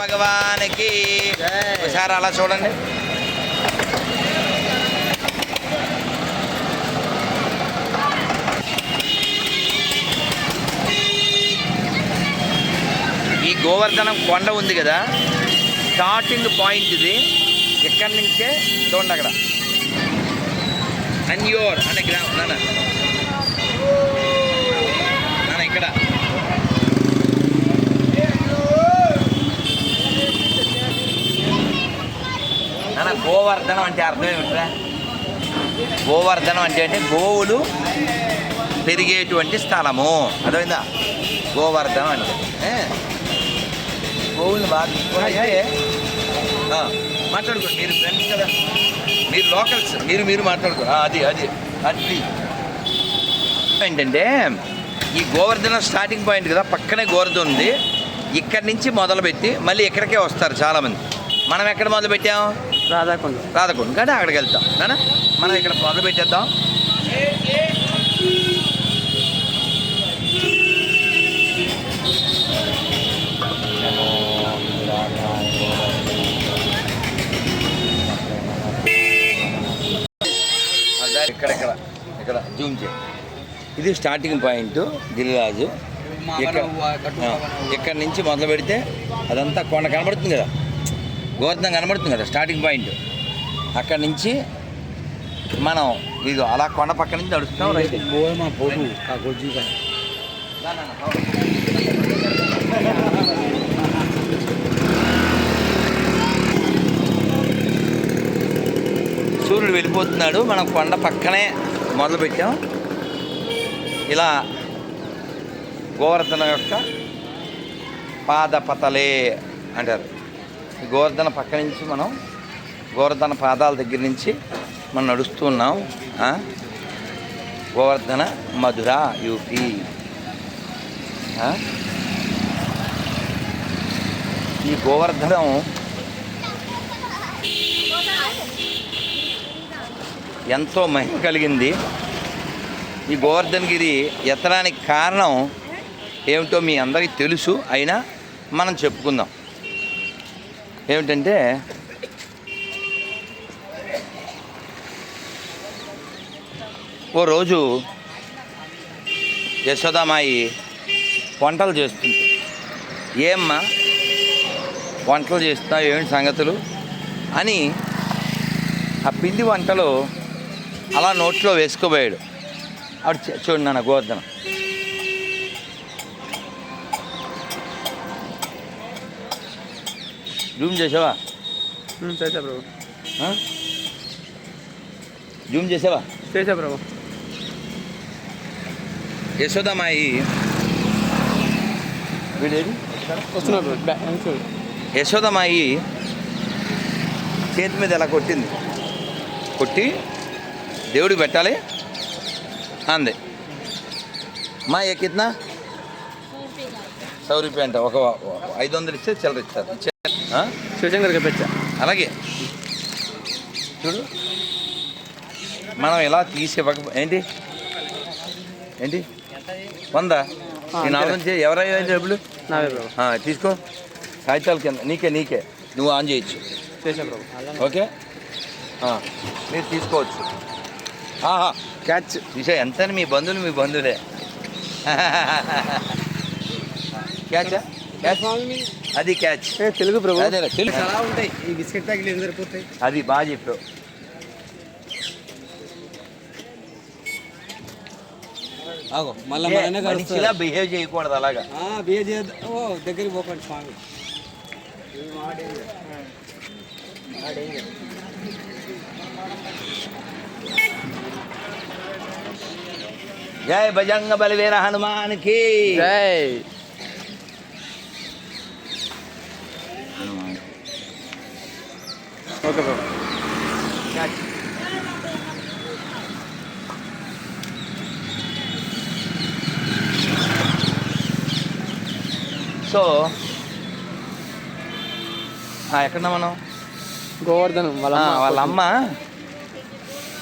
భగవానికి. ఒకసారి అలా చూడండి. ఈ గోవర్ధనం కొండ ఉంది కదా స్టార్టింగ్ పాయింట్ ఇది. ఇక్కడి నుంచే? చూడండి అక్కడ. అన్యోర్ అనే గ్రామం. నాన్న నాన్న ఇక్కడ గోవర్ధనం అంటే అర్థం ఏమిట్రా? గోవర్ధనం అంటే అంటే గోవులు పెరిగేటువంటి స్థలము. అర్థమైందా? గోవర్ధనం అంటే. గోవులు బాగా చూసుకోవాలి. మాట్లాడుకోండి. మీరు ఫ్రెండ్స్ కదా. మీరు లోకల్స్ మీరు మీరు మాట్లాడుకోండి అది అది అది. ఏంటంటే ఈ గోవర్ధనం స్టార్టింగ్ పాయింట్ కదా పక్కనే గోవర్ధనం ఉంది. ఇక్కడి నుంచి మొదలుపెట్టి మళ్ళీ ఇక్కడికే వస్తారు చాలామంది? మనం ఎక్కడ మొదలుపెట్టాం? రాధాకొండ. రాధకుండ. కానీ అక్కడికి వెళ్తాం. నానా? మనం ఇక్కడ మొదలు పెట్టేద్దాం. ఇక్కడ ఇక్కడ ఇక్కడ జూమ్ చేయి. ఇది స్టార్టింగ్ పాయింట్ గిరిరాజు ఇక్కడ నుంచి మొదలు పెడితే అదంతా కొండ కనబడుతుంది కదా. గోవర్ధనం కనబడుతుంది కదా స్టార్టింగ్ పాయింట్ అక్కడ నుంచి మనం ఇది అలా కొండ పక్క నుంచి నడుస్తాం రైట్. సూర్యుడు వెళ్ళిపోతున్నాడు మనం కొండ పక్కనే మొదలు పెట్టాం. ఇలా గోవర్ధన యొక్క పాదపతలే అంటారు. గోవర్ధన పక్క నుంచి మనం గోవర్ధన పాదాల దగ్గర నుంచి మనం నడుస్తున్నాం గోవర్ధన మధుర యూపీ. ఈ గోవర్ధనం ఎంతో మహిమ కలిగింది. ఈ గోవర్ధన్ గిరి ఎత్తడానికి కారణం ఏమిటో మీ అందరికీ తెలుసు. అయినా మనం చెప్పుకుందాం. ఏమిటంటే ఓ రోజు యశోదామాయి వంటలు చేస్తుంది. ఏమ్మా వంటలు చేస్తున్నావు ఏమిటి సంగతులు? అని ఆ పిండి వంటలు అలా నోట్లో వేసుకోబోయాడు. ఆవిడ చూడు నాన్న గోవర్ధనం. జూమ్ చేసావా? చేసా ప్రభు? జూమ్ చేసావా? చేసా ప్రభు యశోదమాయి వీడేది. యశోదమాయి చేతి మీద ఎలా కొట్టింది? కొట్టి దేవుడికి పెట్టాలి. అంది. మా ఏ కిतना సౌ రూపాయ అంట. ఒక ఐదు వందలు ఇస్తే చిల్లర ఇస్తారు? శివశంకర్కి పెట్టా. అలాగే. చూడు. మనం ఎలా తీసి ఇవ్వక ఏంటి? ఏంటి? వందా? నాలుగు నుంచి ఎవరైనా డబ్బులు? నావే ప్రభు ఆ, తీసుకో. కాగితాలు కింద. నీకే నీకే. నువ్వు ఆన్ చేయొచ్చు. చేసా ప్రభు ఓకే? మీరు తీసుకోవచ్చు. క్యాచ్. విషయం ఎంత మీ బంధువులు మీ బంధువులే. క్యాచ్? అది క్యాచ్ ఏ, తెలుగు ప్రభు. అదే తెలుసు చాలా ఉంటాయి. ఈ బిస్కెట్ ప్యాకెట్లు ఏం సరిపోతాయి? అది బాగా చెప్పావు. ఆగో మళ్ళీ ఏ, మననే మనిషిలా బిహేవ్ చేయకూడదు అలాగా. బిహేవ్ చేయద్దు. ఓ దగ్గరికి పోకండి స్వామి. జై భజంగ బలివీర హనుమాన్కి జై. ఓకే సో ఎక్కడున్నా మనం? గోవర్ధనం వాళ్ళ వాళ్ళ అమ్మ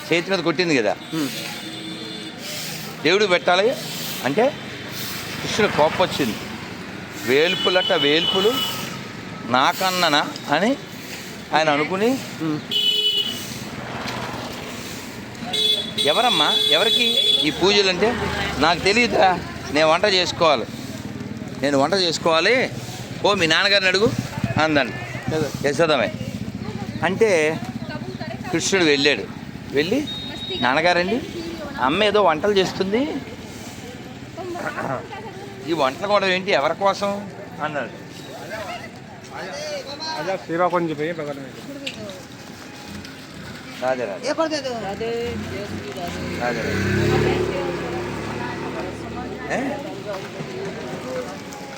చేతి మీద కొట్టింది కదా. దేవుడు పెట్టాలి అంటే కృష్ణుడు కోపం వచ్చింది. వేల్పులట వేల్పులు నాకన్ననా అని ఆయన అనుకుని ఎవరమ్మా? ఎవరికి? ఈ పూజలు అంటే నాకు తెలియదురా. నేను వంట చేసుకోవాలి. నేను వంట చేసుకోవాలి. ఓ మీ నాన్నగారిని అడుగు అందండి. యశోదమే. అంటే కృష్ణుడు వెళ్ళాడు. వెళ్ళి నాన్నగారండి అమ్మ ఏదో వంటలు చేస్తుంది. ఈ వంటలు కూడా ఏంటి? ఎవరి కోసం? అన్నాడు. आजा सेवा कौन जी भैया बगल में రాజే రాజే రాజే రాజే ఏ?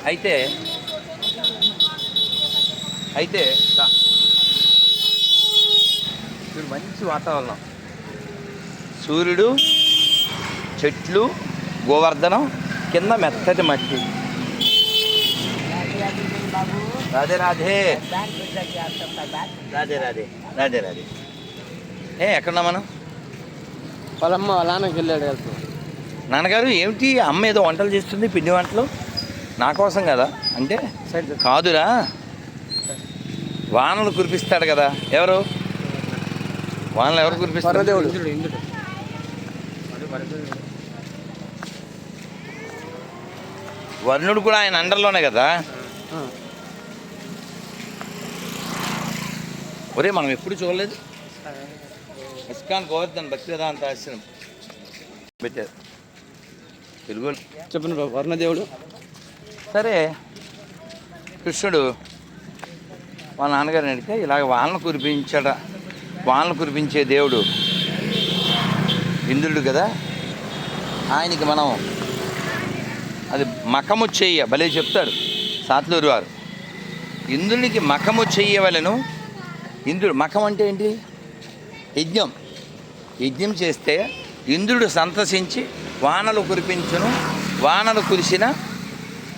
అయితే అయితే రా. చూడు మంచి వాతావరణం సూర్యుడు చెట్లు గోవర్ధనం కింద మెత్తటి మట్టి రాధే రాధే. రాధే రాధే రాధే రాధే. ఏ ఎక్కడున్నా మనం? పొలమ్మ అలానే వెళ్ళాడు వెళ్తాం నాన్నగారు ఏమిటి? అమ్మ ఏదో వంటలు చేస్తుంది పిండి వంటలు? నా కోసం కదా? అంటే కాదురా. వానలు కురిపిస్తాడు కదా. ఎవరు? వానలు ఎవరు కురిపిస్తారు? వరుణుడు కూడా ఆయన అండర్లోనే కదా? ఒరే మనం ఎప్పుడు చూడలేదు? ఇస్కాన్ గోవర్ధన్ భక్తి వేదాంత ఆశ్రమం. పెట్టారు తెలుగు చెప్పండి బాబు వరుణదేవుడు? సరే. కృష్ణుడు వాళ్ళ నాన్నగారిని అడిగితే ఇలాగ వానలు కురిపించడ వానలు కురిపించే దేవుడు ఇంద్రుడు కదా. ఆయనకి మనం అది మకము చెయ్య భలే చెప్తాడు సాత్లూరు వారు. ఇంద్రునికి మకము చెయ్యవలను ఇంద్రుడు మఖం అంటే ఏంటి? యజ్ఞం. యజ్ఞం చేస్తే ఇంద్రుడు సంతసించి వానలు కురిపించును. వానలు కురిసిన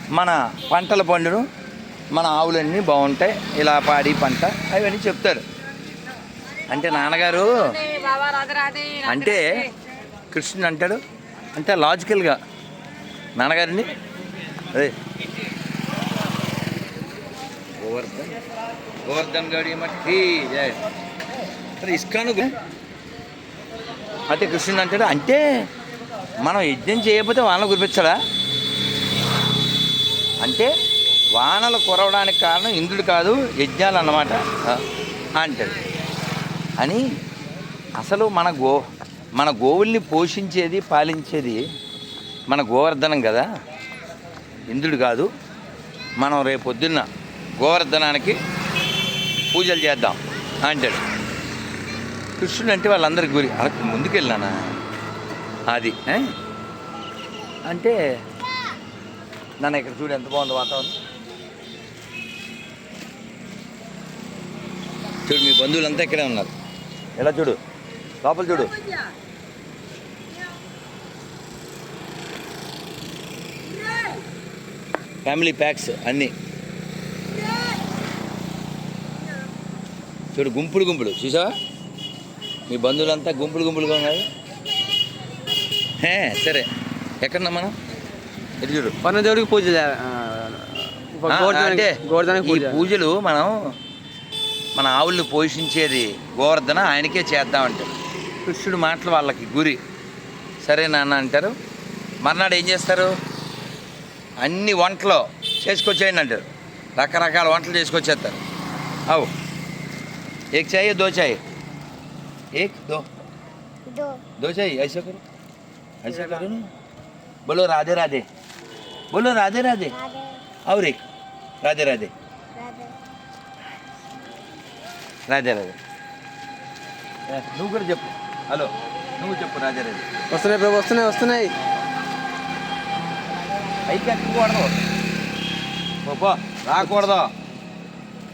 మన పంటల పండును. మన ఆవులన్నీ బాగుంటాయి. ఇలా పాడి పంట అవన్నీ చెప్తారు అంటే నాన్నగారు అంటే కృష్ణుడు అంటాడు. అంటే లాజికల్గా నాన్నగారిని అదే. ఓవర్ గోవర్ధన్ గడి మట్టి జై. మరి ఇస్కాను అంటే కృష్ణుడు అంటాడు అంటే మనం యజ్ఞం చేయకపోతే వానలు కురిపించడా అంటే వానలు కురవడానికి కారణం ఇంద్రుడు కాదు యజ్ఞాలు అన్నమాట అంటాడు అని అసలు మన గో మన గోవుల్ని పోషించేది పాలించేది మన గోవర్ధనం కదా ఇంద్రుడు కాదు మనం రేపు పొద్దున్న గోవర్ధనానికి పూజలు చేద్దాం. అంటాడు. కృష్ణుడు అంటే వాళ్ళందరికి గురి. అలా ముందుకెళ్ళానా? అది అంటే నన్ను ఇక్కడ చూడు ఎంత బాగుంది వాతావరణం. చూడు మీ బంధువులంతా ఇక్కడే ఉన్నారు. ఎలా చూడు? లోపల చూడు. ఫ్యామిలీ ప్యాక్స్ అన్నీ. చూడు గుంపులు గుంపులు. చూసావా? మీ బంధువులంతా గుంపులు గుంపులుగా ఉన్నారు హే సరే. ఎక్కడన్నా మనం? ఎటు చూడు. వరుణదేవుడికి పూజ అంటే ఈ పూజ. పూజలు మనం మన ఆవుల్ని పోషించేది గోవర్ధన ఆయనకే చేద్దామంటారు. కృష్ణుడు మాటలు వాళ్ళకి గురి. సరే నాన్న అంటారు. మర్నాడు ఏం చేస్తారు? అన్ని వంటలు చేసుకొచ్చేయండి అంటారు. రకరకాల వంటలు చేసుకొచ్చేస్తారు. అవు ఏక్ చాయే దో చాయే ఏక్ దో दो दो चाहिए ऐसा करो ऐसा करो ना बोलो राधे राधे बोलो राधे राधे राधे और एक राधे राधे राधे రాజా రాజా ఏ, నువ్వు కూడా చెప్పు హలో నువ్వు చెప్పు రాజా రాజా వస్తున్నాయి ప్రభు వస్తున్నాయి వస్తున్నాయి పైకి ఎక్కకూడదు పో, పో రాకూడదు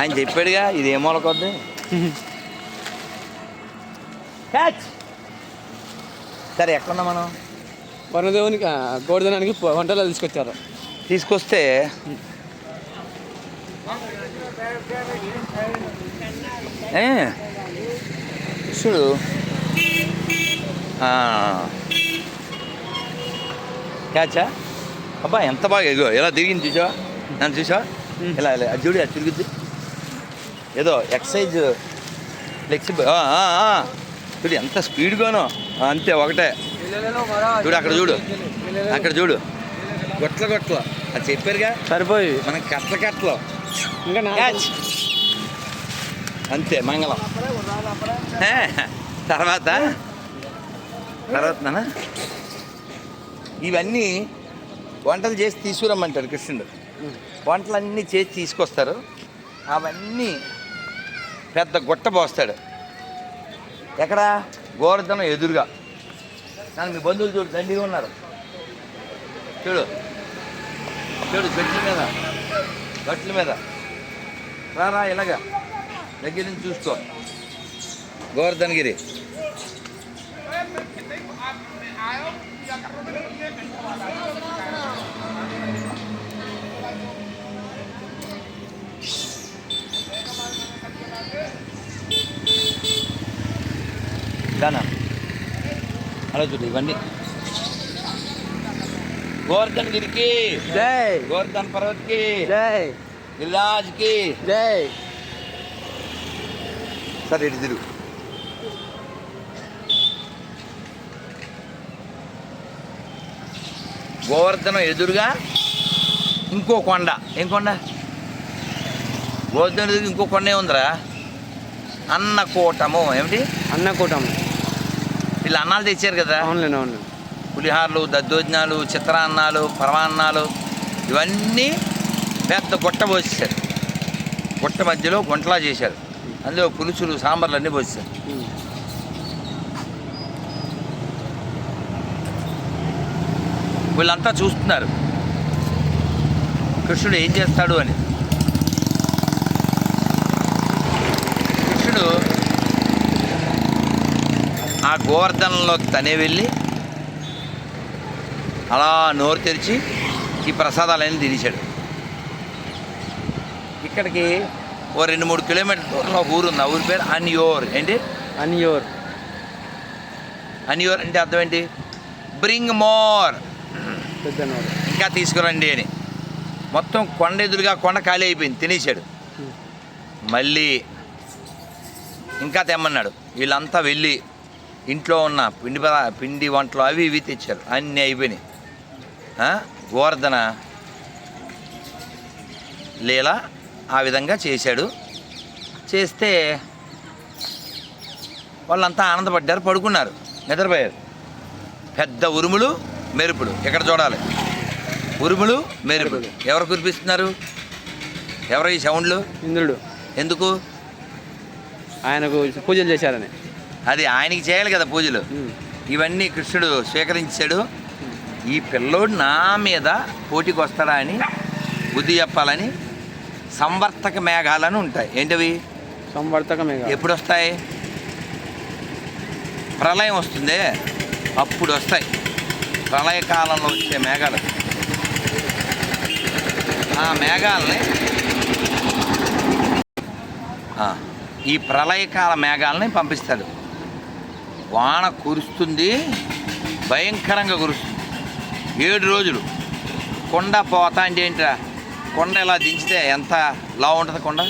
ఆయన చెప్పాడుగా ఇది ఏ మూల కొద్ది క్యాచ్ సరే ఎక్కడున్నా మనం? గోవర్ధనానికి ప- వంటలు తీసుకొచ్చారు. తీసుకొస్తే చూడు. క్యాచా అబ్బా ఎంత బాగా ఇగో ఎలా తిరిగింది చూసా నన్ను చూసా ఇలా ఇలా అది చూడు అది తిరుగుద్ది ఏదో ఎక్సైజ్ ఫ్లెక్సిబుల్. చూడు ఎంత స్పీడ్గానో. అంతే ఒకటే. చూడు అక్కడ చూడు. అక్కడ చూడు. గొట్ల గొట్ల. అది చెప్పారుగా? సరిపోయి. మనం కట్ల కట్టలు. ఇంకా అంతే మంగళం. తర్వాత? తర్వాత ఇవన్నీ వంటలు చేసి తీసుకురమ్మంటాడు కృష్ణుడు. వంటలన్నీ చేసి తీసుకొస్తారు. అవన్నీ పెద్ద గుట్ట పోస్తాడు. ఎక్కడ? గోవర్ధనం ఎదురుగా. నన్ను మీ బంధువులు చూడు దండిగా ఉన్నారు. చూడు. చూడు చెట్ల మీద. గట్ల మీద. రారా ఇలాగా. దగ్గర నుంచి చూసుకో. గోవర్ధనగిరి. దానా? అలా చూడు ఇవన్నీ గోవర్ధనగిరికి జై. గోవర్ధన్ పర్వత్కి. జై. గిరిరాజ్కి జై. సరే ఇటు తిరుగు. గోవర్ధనం ఎదురుగా ఇంకో కొండ. ఏం కొండ? గోవర్ధనం ఎదురుగా ఇంకో కొండే ఉందిరా. అన్నకూటము ఏమిటి? అన్నకూటం వీళ్ళు అన్నాలు తెచ్చారు కదా. అవునులేండి పులిహార్లు దద్దోజనాలు చిత్రాన్నాలు పరమాన్నాలు ఇవన్నీ పెద్ద గుట్ట పోసేశారు. గుట్ట మధ్యలో గుంటలా చేశారు. అందులో పులుసులు సాంబార్లు అన్నీ పోసేశారు. ఉమ్. వీళ్ళంతా చూస్తున్నారు. కృష్ణుడు ఏం చేస్తాడు అని కృష్ణుడు ఆ గోవర్ధనంలో తనే వెళ్ళి అలా నోరు తెరిచి ఈ ప్రసాదాలన్నీ తినేశాడు. ఇక్కడికి ఓ రెండు మూడు కిలోమీటర్ల దూరంలో ఊరు ఉంది. ఆ ఊరి పేరు అన్యోర్. ఏంటి? అన్యోర్. అన్యోర్ అంటే అర్థం ఏంటి? Bring more. ఇంకా తీసుకురండి అని. మొత్తం కొండ ఎదురుగా కొండ ఖాళీ అయిపోయింది. తినేశాడు. మళ్ళీ ఇంకా తెమ్మన్నాడు. వీళ్ళంతా వెళ్ళి ఇంట్లో ఉన్న పిండి పదా- పిండి వంటలు అవి ఇవి తెచ్చారు. అన్నీ అయిపోయినాయి? గోవర్ధన లీల ఆ విధంగా చేశాడు. చేస్తే వాళ్ళంతా ఆనందపడ్డారు పడుకున్నారు. నిద్రపోయారు. పెద్ద ఉరుములు మెరుపులు. ఇక్కడ చూడాలి? ఉరుములు మెరుపులు. ఎవరు కురిపిస్తున్నారు? ఎవరు ఈ సౌండ్లు? ఇంద్రుడు. ఎందుకు? ఆయనకు పూజలు చేశారని. అది ఆయనకి చేయాలి కదా పూజలు. ఇవన్నీ కృష్ణుడు స్వీకరించాడు. ఈ పిల్లోడు నా మీద పోటీకి వస్తాడా అని బుద్ధి చెప్పాలని సంవర్తక మేఘాలని ఉంటాయి. ఏంటవి? సంవర్తకమే కాదు. ఎప్పుడు వస్తాయి ప్రళయం వస్తుంది? అప్పుడు వస్తాయి ప్రళయకాలంలో వచ్చే మేఘాలు. ఆ మేఘాలని ఈ ప్రళయకాల మేఘాలని పంపిస్తాడు. వాన కురుస్తుంది భయంకరంగా కురుస్తుంది. ఏడు రోజులు. కొండ పోతా అంటే ఏంటిరా? కొండ ఇలా దించితే ఎంత లావు ఉంటుంది కొండ.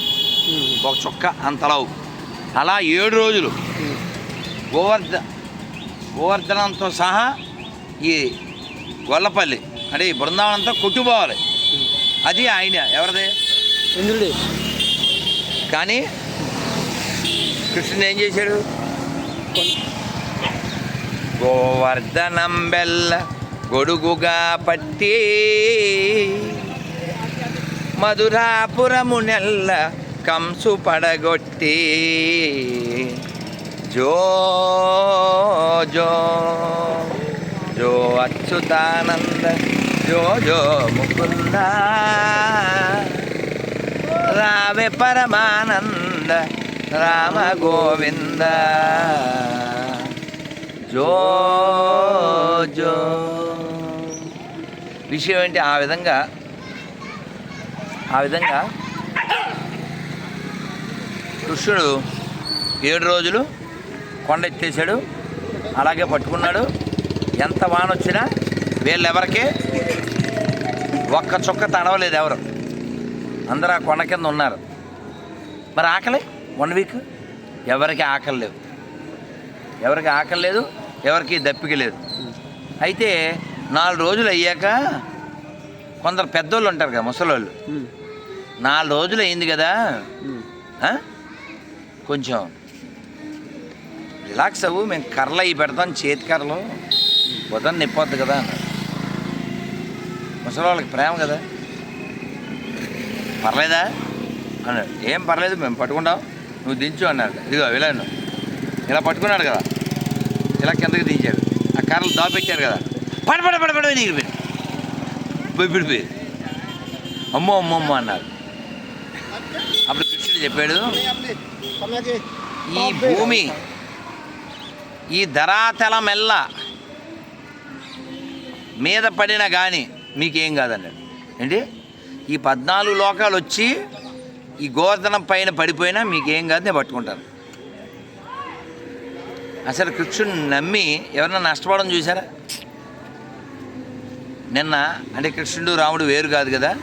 ఒక చుక్క అంత లావు. అలా ఏడు రోజులు. గోవర్ధ గోవర్ధనంతో సహా ఈ గొల్లపల్లి అంటే ఈ బృందావనంతో కొట్టుపోవాలి అది ఆయన ఎవరిదే? ఇంద్రుడి. కానీ కృష్ణుడు ఏం చేశాడు? గోవర్ధనం బెల్ల గొడుగుగా పట్టి మధురాపురము నెల్ల కంసు పడగొట్టి. జో జో జో అచ్యుతానంద జో జో ముకుంద. రావే పరమానంద రామ గోవింద. జో జో. విషయం ఏంటి? ఆ విధంగా ఆ విధంగా కృష్ణుడు ఏడు రోజులు కొండ ఎత్తేసాడు అలాగే పట్టుకున్నాడు. ఎంత వాన వచ్చినా వీళ్ళెవరికే ఒక్క చుక్క తడవలేదు ఎవరు. అందరూ ఆ కొండ కింద ఉన్నారు. మరి ఆకలి? One week? ఎవరికి ఆకలి లేవు. ఎవరికి ఆకలి లేదు? ఎవరికి దప్పిక లేదు. అయితే నాలుగు రోజులు అయ్యాక కొందరు పెద్దోళ్ళు ఉంటారు కదా ముసలోళ్ళు. నాలుగు రోజులు అయింది కదా? కొంచెం రిలాక్స్ అవ్వు మేము కర్రలు అవి పెడతాం చేతి కర్రలు. ఉదయం నిప్పొద్దు కదా. అన్నాడు ముసలి వాళ్ళకి ప్రేమ కదా. పర్లేదా? అన్నాడు. ఏం పర్లేదు మేము పట్టుకుంటాం. నువ్వు దించు అన్నాడు. ఇదిగో ఇలా. ఇలా పట్టుకున్నాడు కదా. ఇలా కిందకి దించాడు ఆ కర్రలు దాపెట్టారు కదా. పడ పడ పడ పడ పిడిపోయి అమ్మో అమ్మో అమ్మో అన్నారు. అప్పుడు కృష్ణుడు చెప్పాడు ఈ భూమి ఈ ధరాతలమెల్ల మీద పడిన కానీ మీకేం కాదన్నాడు. ఏంటి? ఈ పద్నాలుగు లోకాలు వచ్చి ఈ గోవర్ధనం పైన పడిపోయినా మీకేం కాదు నేను పట్టుకుంటాను. అసలు కృష్ణుని నమ్మి ఎవరన్నా నష్టపోవడం చూసారా నిన్న అంటే కృష్ణుడు రాముడు వేరు కాదు కదా?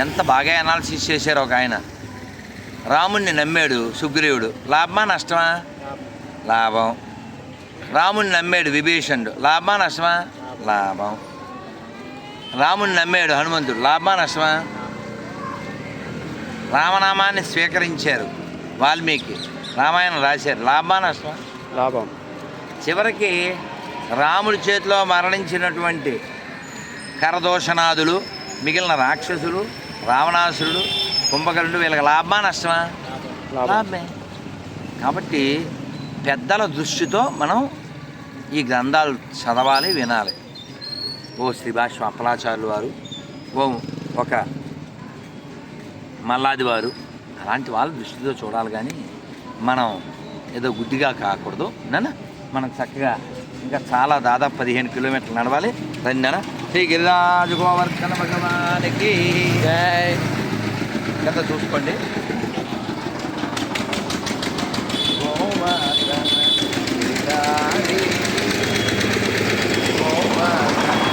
ఎంత బాగా అనాలిసిస్ చేశారు ఒక ఆయన. రాముణ్ణి నమ్మాడు సుగ్రీవుడు. లాభమా నష్టమా? లాభం. రాముణ్ణి నమ్మాడు విభీషణుడు. లాభమా నష్టమా? లాభం. రాముణ్ణి నమ్మాడు హనుమంతుడు. లాభమా నష్టమా? రామనామాన్ని స్వీకరించారు వాల్మీకి. రామాయణం రాశారు. లాభమా నష్టమా? లాభం. చివరికి రాముడి చేతిలో మరణించినటువంటి కరదోషనాథులు మిగిలిన రాక్షసులు రావణాసురుడు కుంభకర్ణుడు వీళ్ళకి లాభమా నష్టమా? లాభం. లాభమే. కాబట్టి పెద్దల దృష్టితో మనం ఈ గ్రంథాలు చదవాలి వినాలి. ఓ శ్రీభాష్మ అప్పలాచార్యులు వారు ఓ ఒక మల్లాది వారు అలాంటి వాళ్ళ దృష్టితో చూడాలి కానీ మనం ఏదో గుడ్డిగా కాకూడదు. నాన్న మనం చక్కగా ఇంకా చాలా దాదాపు పదిహేను కిలోమీటర్లు నడవాలి. రండి నాన్న శ్రీ గిరిరాజు గోవర్ధన భగవానికి జై. కింద చూసుకోండి. గోవర్ధన గిరిరాజు గోవర్ధన